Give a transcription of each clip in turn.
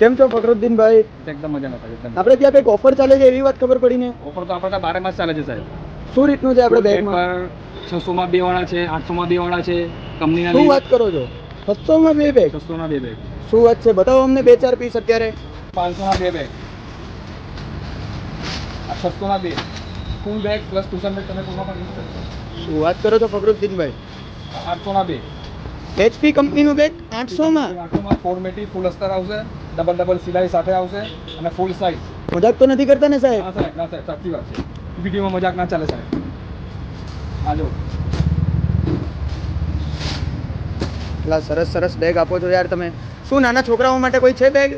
કેમ છો ફકરુદ્દીનભાઈ એકદમ મજા સાહેબ એકદમ. આપણે ત્યાં કંઈક ઓફર ચાલે છે એવી વાત ખબર પડી ને? ઓફર તો આપણે ત્યાં બારે માસ ચાલે છે સાહેબ. શું રીતનું છે આપણે બેગમાં? છસોમાં બે વાળા છે આઠસોમાં બે વાળા છે કંપનીના શું વાત કરો છો? છસોમાં બે બેગ? છસો ના બે બેગ. શું વાત છે? બતાવો અમને બે ચાર પીસ અત્યારે. પાંચસો ના બે બેગ. આ છસો ના બે. Full bag plus tuition bag તમે કોઈમાં પણ યુઝ કરી શકો. શું વાત કરો છો ફકરુદ્દીનભાઈ આઠસોના બે. એચપી કંપનીનું બેગ આઠસોમાં આઠસોમાં ફોર્મેટી ફૂલ અસ્તર આવશે ડબલ ડબલ સિલાઈ સાથે આવશે અને ફૂલ સાઇઝ મજાક તો નથી કરતા ને સાહેબ? ના સાહેબ ના સાહેબ સાચી વાત છે. વિડીયોમાં મજાક ના ચાલે સાહેબ. હાલો એટલા સરસ સરસ બેગ આપો છો યાર તમે. શું નાના છોકરાઓ માટે કોઈ છે બેગ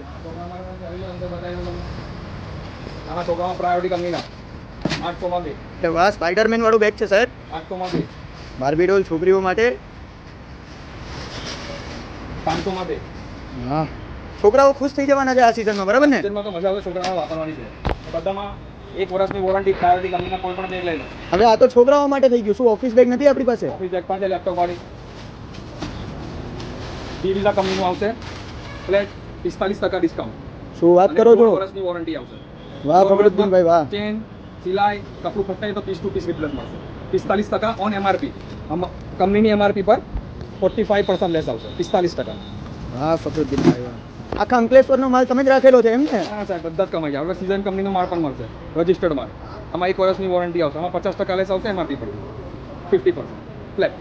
નાના છોકરાઓ પ્રાયોરિટી કંપનીના આઠસોમાં બે. એટલે વાહ સ્પાઈડરમેન વાળું બેગ છે સર આઠસોમાં બે. બાર્બીડોલ છોકરીઓ માટે પાંચસોમાં બે. હા. છોકરાઓ ખુશ થઈ જવાના છે આ સિઝનમાં બરાબર ને? સિઝનમાં તો મજા આવે છોકરાઓ વાપરવાની છે. બધામાં એક વર્ષની વોરંટી પ્રાયોરિટી કંપનીના કોઈ પણ બેગ લઈ લો. હવે આ તો છોકરાઓ માટે થઈ ગયું. શું ઓફિસ બેગ નથી આપણી પાસે? ઓફિસ બેગ પાસે લેપટોપ વાળી. ડીવીઝા કંપનીનું આવશે. ફ્લેટ પિસ્તાલીસ ટકા ડિસ્કાઉન્ટ શું વાત કરો છો? વર્ષની વોરંટી આવશે. વાહ ફકરુદ્દીનભાઈ વાહ. ચેન સિલાઈ કપડું ફટાય તો પીસ ટુ પીસ રિપ્લેસ મળશે. પિસ્તાલીસ ટકા ઓન એમઆરપી કંપનીની એમઆરપી પર ફોર્ટી ફાઈવ પર્સન્ટ લેસ આવશે પિસ્તાલીસ ટકા. હા વાહ આખા અંકલેશ્વરનો માલ તમે જ રાખેલો છે એમ ને? હા સાહેબ બધા જ કમાઈ આપણે સિઝન કંપનીનો માલ પણ મળશે રજિસ્ટર્ડ માલ. આમાં એક વર્ષની વોરંટી આવશે. આમાં પચાસ ટકા લેસ આવશે એમઆરપી પર ફિફ્ટી પર્સન્ટ ફ્લેટ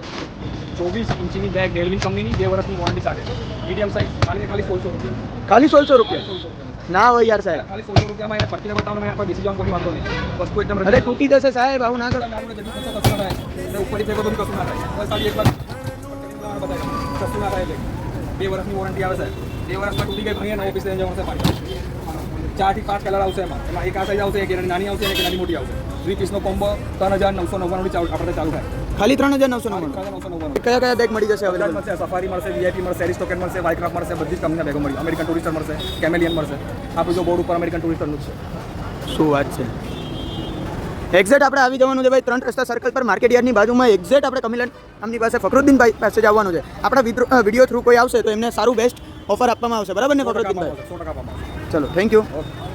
ચોવીસ ઇંચની બેગ ડેલવિન કંપનીની બે વર્ષની વોરંટી સાથે. મીડિયમ સાઇઝ ખાલી ખાલી સોળસો રૂપિયા? ખાલી સોળસો રૂપિયા. ના હોય યાર સાહેબ. ખાલી સોળસો રૂપિયામાં એને પટ્ટીને બતાવવાનો મેં બેસી જવાનું કોઈ વાંધો નહીં. વસ્તુ એકદમ અરે તૂટી જશે સાહેબ આવું ના કરો. ઉપરથી ફેંકો તો કશું ના થાય. બસ ખાલી એક વાર બતાવી કશું ના થાય બે વર્ષની વોરંટી આવે છે. બે વર્ષમાં તૂટી ગઈ લઈને જવાનું છે પાછી. ચાર પાંચ કલર આવશે એમાં. એમાં એક આ સાઈઝ આવશે એક એનાની નાની આવશે એક નાની મોટી આવશે. થ્રી પીસનો કોમ્બો ત્રણ હજાર નવસો નવ્વાણું આપણે ચાલુ થાય. ખાલી ત્રણ હજાર નવસો નવ્વાણું? કયા કયા બેગ મળી જશે અવેલેબલ મળશે. સફારી મળશે વીઆઈપી મળશે એરિસ્ટોકેટ મળશે વાઇક્રાફ મળશે બધી જ કંપનીના બેગો મળી. અમેરિકન ટુરિસ્ટર મળશે કેમેલિયન મળશે. આપણું જો બોર્ડ ઉપર અમેરિકન ટુરિસ્ટરનું છે. શું વાત છે? એક્ઝેક્ટ આપણે આવી જવાનું છે ભાઈ ત્રણ રસ્તા સર્કલ પર માર્કેટ યાર્ડની બાજુમાં. એક્ઝેક્ટ આપણે કમિલન આમની પાસે ફકરુદ્દીનભાઈ પાસે જવાનું છે. આપણા વીડિયો થ્રુ કોઈ આવશે તો એમને સારું બેસ્ટ ઓફર આપવામાં આવશે. બરાબર ને ફકરુદ્દીનભાઈ. ચલો થેન્ક યુ ઓકે